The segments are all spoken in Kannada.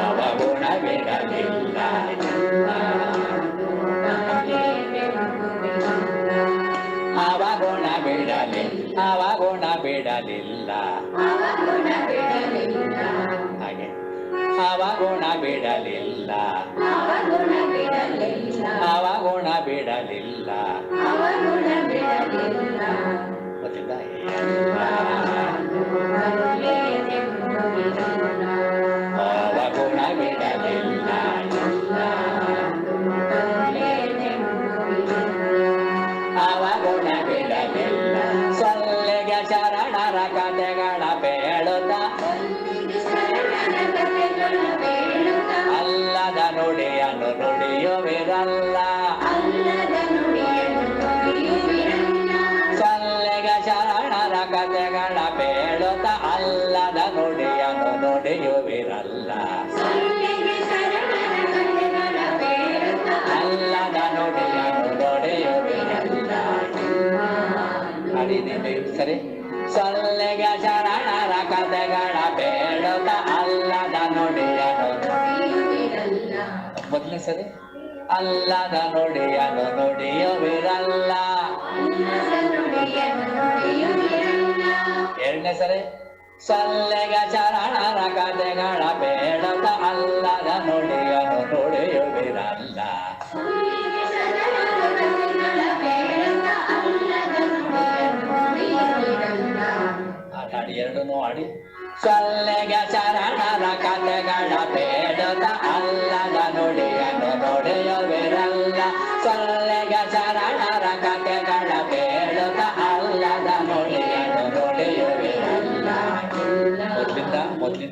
ಅವಗುಣ ಬಿಡಲಿಲ್ಲ ಅವಗುಣ ಬಿಡಲಿ ಅವಗುಣ ಬಿಡಲಿಲ್ಲ ಹಾಗೆ ಅವಗುಣ ಬಿಡಲಿಲ್ಲ ಅವಗುಣ ಬಿಡಲಿಲ್ಲ ಸರಿ? ಅಲ್ಲದ ನೋಡಿಯನು ನುಡಿಯುವಿರಲ್ಲ ಎರಡನೇ ಸರಿ? ಸಲ್ಲೆಗ ಚರಣರ ಕಥೆಗಳ ಬೇಡದ ಅಲ್ಲದ ನುಡಿಯನು ನುಡಿಯುವಿರಲ್ಲ ಎರಡನ್ನೂ ಆಡಿ. ಸಲ್ಲೆಗ ಚರಣರ ಕಥೆಗಳ ಬೇಡದ ಅಲ್ಲದ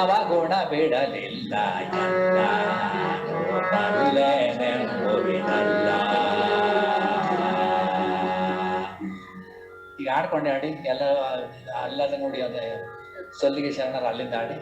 ಅವಗುಣ ಬಿಡಲಿಲ್ಲ. ಎಲ್ಲ ಬಲ್ಲೆನೆಂಬುವಿನಲ್ಲ ಈಗ ಆಡ್ಕೊಂಡೆ ಆಡಿ ಎಲ್ಲ ಅಲ್ಲದ ನೋಡಿ ಅದ. ಸೊಲ್ಲಿಗೆ ಶರಣರ ಅಲ್ಲಿಂದ ಆಡಿ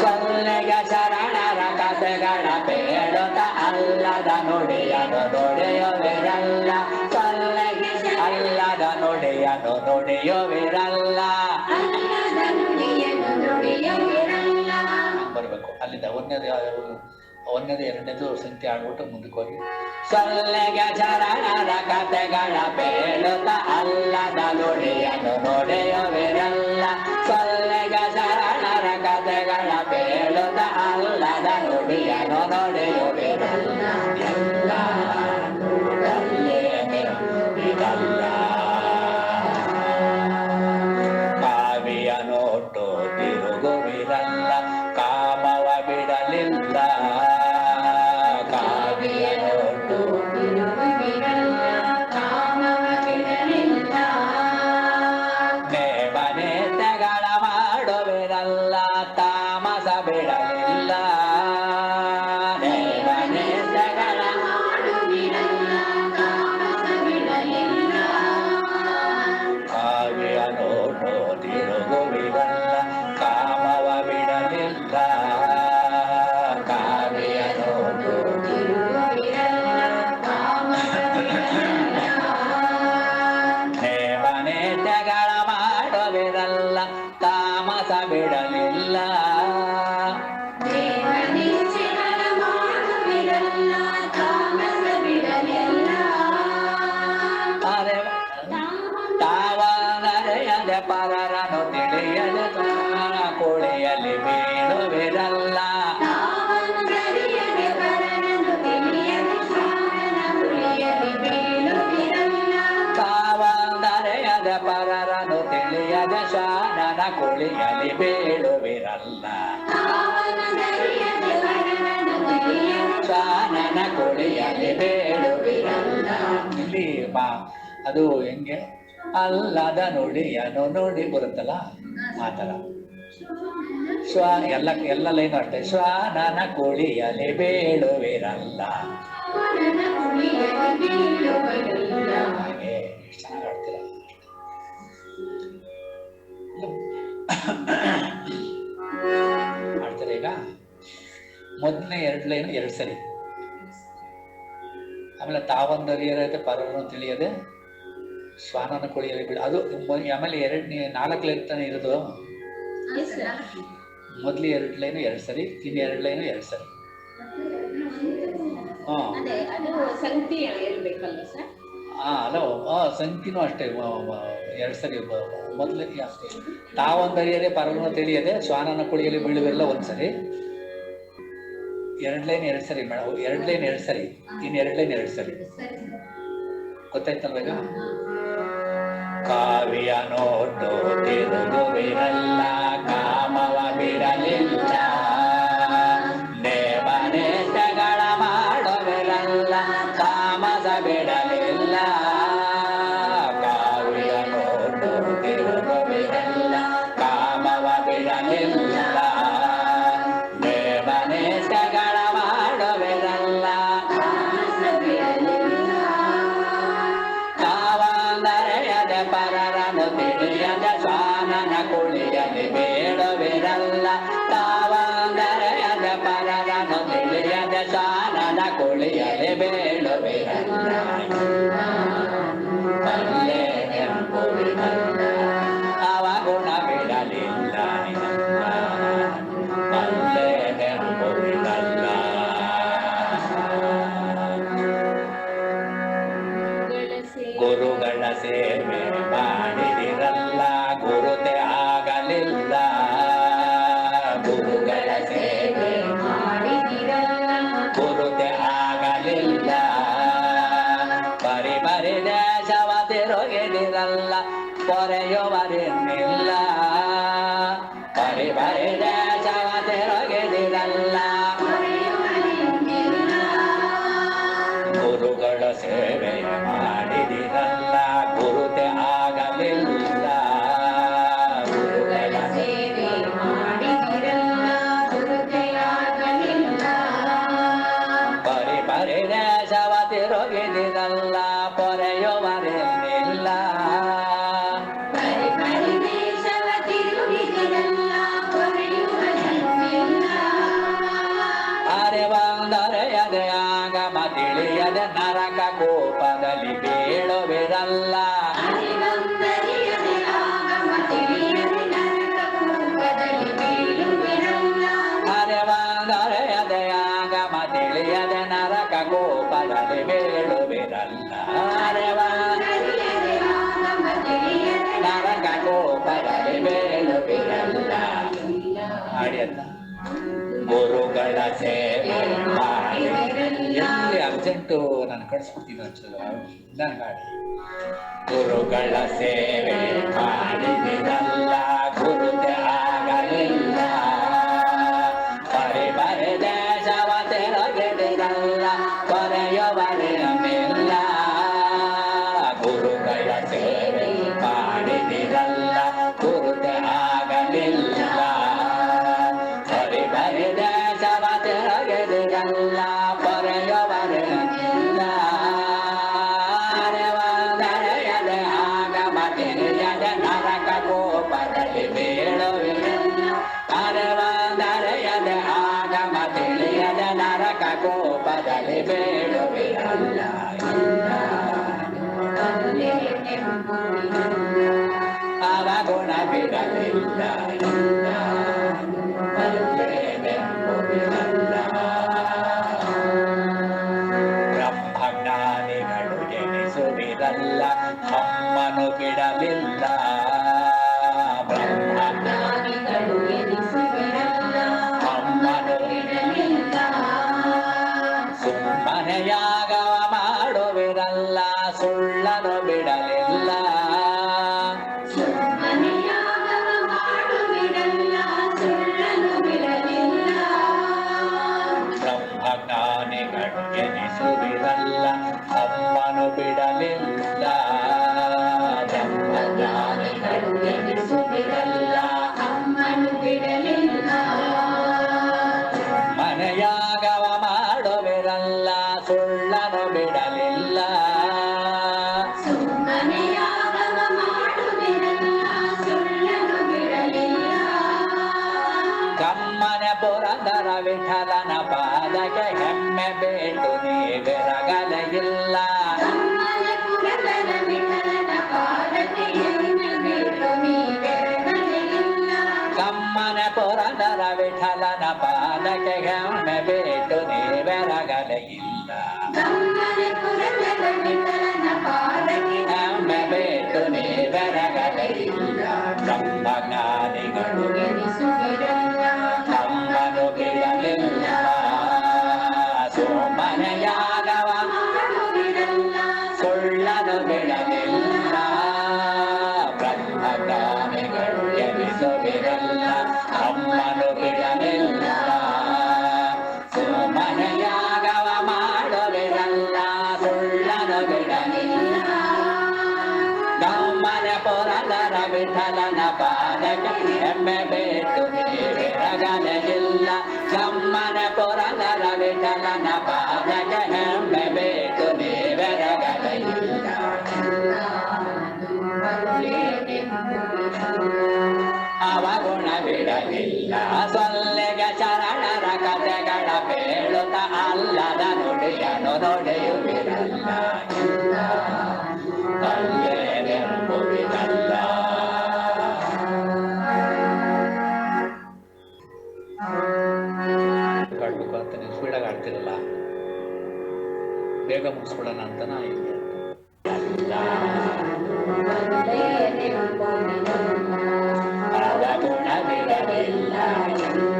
ಸೊಲ್ಲಿಗೆ ಶರಣರ ಕಥೆಗಳ ಬೇಡತ ಅಲ್ಲದ ನುಡಿಯನ್ನು ನುಡಿಯುವಿರಲ್ಲ. ಸೊಲ್ಲಿಗೆ ಅಲ್ಲದ ನುಡಿಯನ್ನು ನುಡಿಯುವಿರಲ್ಲ. ಅಲ್ಲಿಂದ ಒಂದನೇದು ಒಂದನೇದು ಎರಡನೇದು ಸಂಖ್ಯೆ ಆಡ್ಬಿಟ್ಟು ಮುಂದಕ್ಕೆ ಹೋಗಿ. ಸೊಲ್ಲೆಗೆ ಶರಣರ ಕತೆಗಳ ಬೇಡುತ್ತ ಅಲ್ಲದ ಕುಳಿಯಲಿ ಬೀಳುವಿರಲ್ಲ ಸಾನನ ಕುಳಿಯಲಿ ಬೀಳುವಿರಲ್ಲ ಇಲ್ಲಿ ಬಾ ಅದು ಹೆಂಗೆ ಅಲ್ಲದ ನುಡಿಯನು ನೋಡಿ ಬರುತ್ತಲ್ಲ ಮಾತರ ಸ್ವ ಎಲ್ಲ ಎಲ್ಲ ಲೈನ್ ಅಷ್ಟೇ ಸ್ವಾನನ ಕುಳಿಯಲಿ ಬೀಳುವಿರಲ್ಲ ಎರಡು ಲೈನ್ ಎರಡು ಸರಿ. ಆಮೇಲೆ ತಾವೊಂದರಿಯರೈತೆ ಪರರನ್ನು ತಿಳಿಯದೆ ಶ್ವಾನನ ಕುಳಿಯಲಿ ಬಿಡು. ಅದು ಆಮೇಲೆ ಎರಡನೇ ನಾಲ್ಕು ಲೈನ್ ತಾನೇ ಇರೋದು? ಮೊದಲು ಎರಡು ಲೈನು ಎರಡು ಸರಿ ಇನ್ನು ಎರಡು ಲೈನು ಎರಡು ಸರಿ. ಹಾಂ. ಹಲೋ ಸಂಖ್ಯೆನೂ ಅಷ್ಟೇ ಎರಡು ಸರಿ ಮೊದಲು ತಾವೊಂದರಿಯದೆ ಪರವನ್ನು ತಿಳಿಯದೆ ಶ್ವಾನನ ಕುಳಿಯಲಿ ಬೀಳುವೆಲ್ಲ ಒಂದು ಸರಿ ಎರಡು ಲೈನ್ ಎರಡು ಸರಿ ಮೇಡಮ್ ಎರಡು ಲೈನ್ ಎರಡು ಸರಿ. ಇನ್ನು ಎರಡು ಲೈನ್ ಎರಡು ಸರಿ. ಗೊತ್ತಾಯ್ತಲ್ವ ಈಗ? ಕಾವ್ಯ ನೋಟು ತಿರುಗುವಿರಲ್ಲ ಕಾಮವ ಬಿಡಲಿಲ್ಲ ಕಾಮದ ಬಿಡಲಿಲ್ಲ. ಬೇಡವಿರಲ್ಲ ಅಲ್ಲೇ ಪೊರೆಯುವರಿಲ್ಲ ಬರಿ ದೇಶವ ತಿರುಗಿದಿರಲ್ಲ ಗುರುಗಳ ಸೇವೆ ಮಾಡಿದಿರಲ್ಲ. ಗುರುತೆ ಆಗಲಿಲ್ಲ. ಗುರುಗಳ ಪರಿ ಪರಿ ದೇಶವ ತಿರುಗಿದಿರಲ್ಲ ತಿಳಿಯದೆ ನರಕ ಗೋಪದಲ್ಲಿ ಬೀಳುವಿರಲ್ಲ. ನರಕ ಗೋಪದಲ್ಲಿ ಬೀಳುವಿರಲ್ಲ. ಅಂತ ಗುರುಗಳ ಸೇವೆ ಮಾಡಿ. ಅರ್ಜೆಂಟು ನಾನು ಕಳಿಸ್ಬಿಡ್ತೀನಿ ಒಂಚೂರು. ನಿಧಾನ ಗಾಡಿ ಗುರುಗಳ ಸೇವೆ ಮಾಡಿದಿರಲ್ಲ ಗುರುತೆ ನರಕ ಕೋಪದಲ್ಲಿ ಬೀಳುವಿರಲ್ಲ ಅವ ವಿಠಲ ವಿಠಲನ ಪಾದಕ್ಕೆ ಗಮನ ಬಿಟ್ಟು ನೀವೆರಗಲ ಇಲ್ಲ ಗಮನ ಬಿಟ್ಟು ನೀವೆರಗಲ ಇಲ್ಲ ಬ್ರಹ್ಮಜ್ಞಾನಿಗಳು ಬಿಡಲಿಲ್ಲ ಸೊಲ್ಲೆಗ ಶರಣರ ಕಥೆಗಳ ಬೇಳುತ್ತ ಅಲ್ಲದ ನುಡಿಯನು ನುಡಿಯುವಿರಲ್ಲ. ಹಾಡಬೇಕು ಬೇಗ ಮುಗಿಸ್ಕೊಡೋಣ ಅಂತ ನಾನು ಇದ್ದೆ Amen.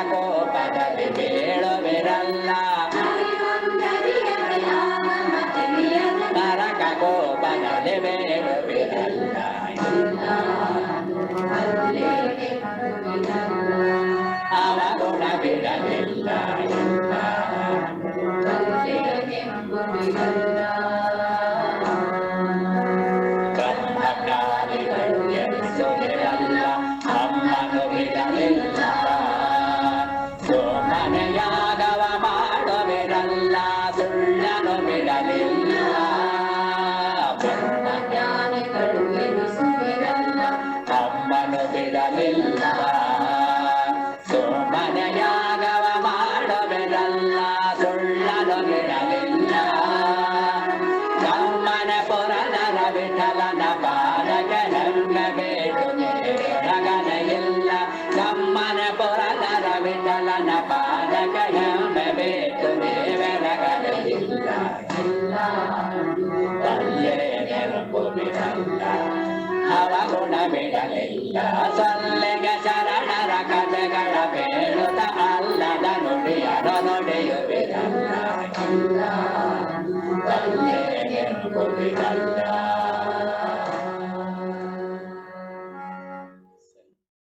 i'll go back to ಸೊಲ್ಲೆಗ ಶರಣರ ಕಥೆಗಳ ಬೇಡುತ್ತ ಅಲ್ಲದ ನುಡಿಯರ ನುಡಿಯುವಿರಲ್ಲ